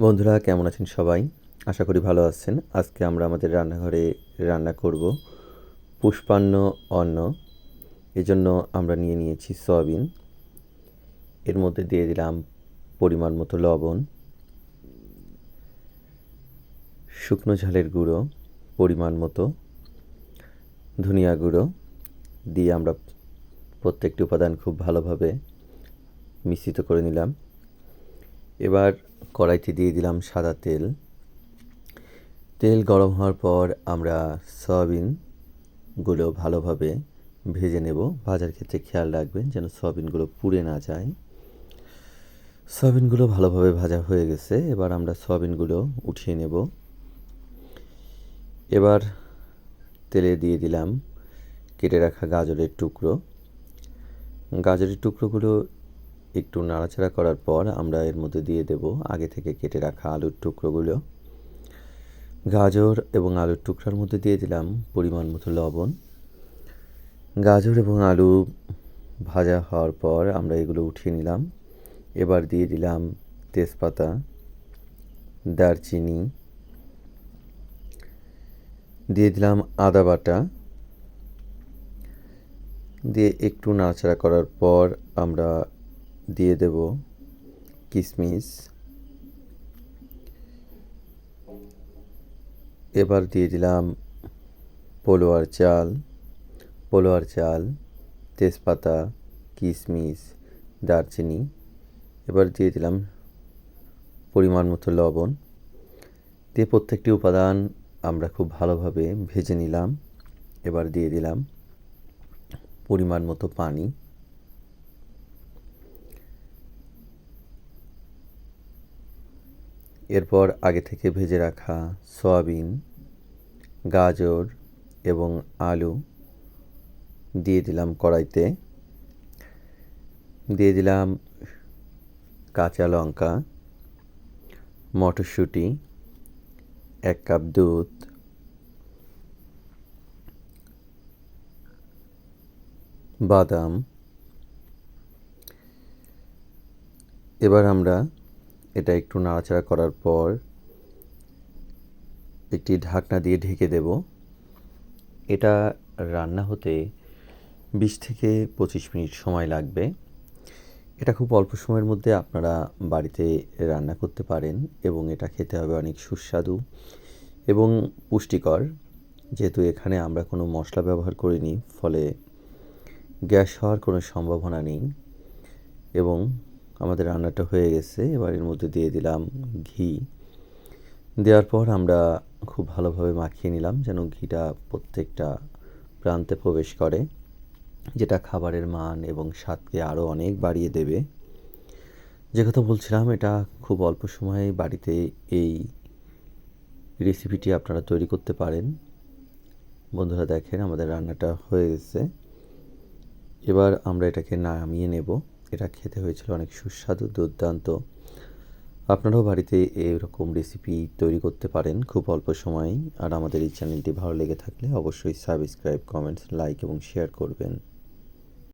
বন্ধুরা, কেমন আছেন সবাই? আশা করি ভালো আছেন। আজকে আমরা আমাদের রান্নাঘরে রান্না করব পুষ্পান্ন অন্ন। এজন্য আমরা নিয়ে নিয়েছি সয়াবিন। এর মধ্যে দিয়ে দিলাম পরিমাণ মতো লবণ, শুকনো ঝালের গুঁড়ো পরিমাণ মতো, ধনিয়া গুঁড়ো দিয়ে আমরা প্রত্যেকটি উপাদান খুব ভালোভাবে মিশ্রিত করে নিলাম। এবার কড়াইতে দিয়ে দিলাম সাদা তেল। তেল গরম হওয়ার পর আমরা সয়াবিনগুলো ভালোভাবে ভেজে নেব। ভাজার ক্ষেত্রে খেয়াল রাখবেন যেন সয়াবিনগুলো পুড়ে না যায়। সয়াবিনগুলো ভালোভাবে ভাজা হয়ে গেছে। এবার আমরা সয়াবিনগুলো উঠিয়ে নেব। এবার তেলে দিয়ে দিলাম কেটে রাখা গাজরের টুকরো। গাজরের টুকরোগুলো একটু নাড়াচাড়া করার পর আমরা এর মধ্যে দিয়ে দেব আগে থেকে কেটে রাখা আলুর টুকরোগুলো। গাজর এবং আলুর টুকরার মধ্যে দিয়ে দিলাম পরিমাণ মতো লবণ। গাজর এবং আলু ভাজা হওয়ার পর আমরা এগুলো উঠিয়ে নিলাম। এবার দিয়ে দিলাম তেজপাতা, দারচিনি, দিয়ে দিলাম আদা বাটা। দিয়ে একটু নাড়াচাড়া করার পর আমরা দিয়ে দেব কিশমিশ এবার দিয়ে দিলাম পোলোয়ার চাল। পোলোয়ার চাল, তেজপাতা কিশমিশ দারচিনি। এবার দিয়ে দিলাম পরিমাণ মতো লবণ। দিয়ে প্রত্যেকটি উপাদান আমরা খুব ভালোভাবে ভেজে নিলাম। এবার দিয়ে দিলাম পরিমাণ মতো পানি। এরপর আগে থেকে ভেজে রাখা সয়াবিন, গাজর এবং আলু দিয়ে দিলাম কড়াইতে। দিয়ে দিলাম কাঁচা লঙ্কা, মটরশুঁটি, এক কাপ দুধ, বাদাম। এবার আমরা এটা একটু নাড়াচাড়া করার পর একটি ঢাকনা দিয়ে ঢেকে দেব। এটা রান্না হতে বিশ থেকে পঁচিশ মিনিট সময় লাগবে। এটা খুব অল্প সময়ের মধ্যে আপনারা বাড়িতে রান্না করতে পারেন এবং এটা খেতে হবে অনেক সুস্বাদু এবং পুষ্টিকর। যেহেতু এখানে আমরা কোনো মশলা ব্যবহার করিনি, ফলে গ্যাস হওয়ার কোনো সম্ভাবনা নেই এবং আমাদের রান্নাটা হয়ে গেছে, এবার এর মধ্যে দিয়ে দিলাম ঘি। দেওয়ার পর আমরা খুব ভালোভাবে মাখিয়ে নিলাম যেন ঘিটা প্রত্যেকটা প্রান্তে প্রবেশ করে, যেটা খাবারের মান এবং স্বাদকে আরও অনেক বাড়িয়ে দেবে। যে কথা বলছিলাম, এটা খুব অল্প সময়ে বাড়িতে এই রেসিপিটি আপনারা তৈরি করতে পারেন। বন্ধুরা দেখেন, আমাদের রান্নাটা হয়ে গেছে। এবার আমরা এটাকে নামিয়ে নেব। এটা খেতে হয়েছিল অনেক সুস্বাদু, দুর্দান্ত। আপনারাও বাড়িতে এরকম রেসিপি তৈরি করতে পারেন খুব অল্প সময়েই। আর আমাদের এই চ্যানেলটি ভালো লেগে থাকলে অবশ্যই সাবস্ক্রাইব কমেন্টস লাইক এবং শেয়ার করবেন।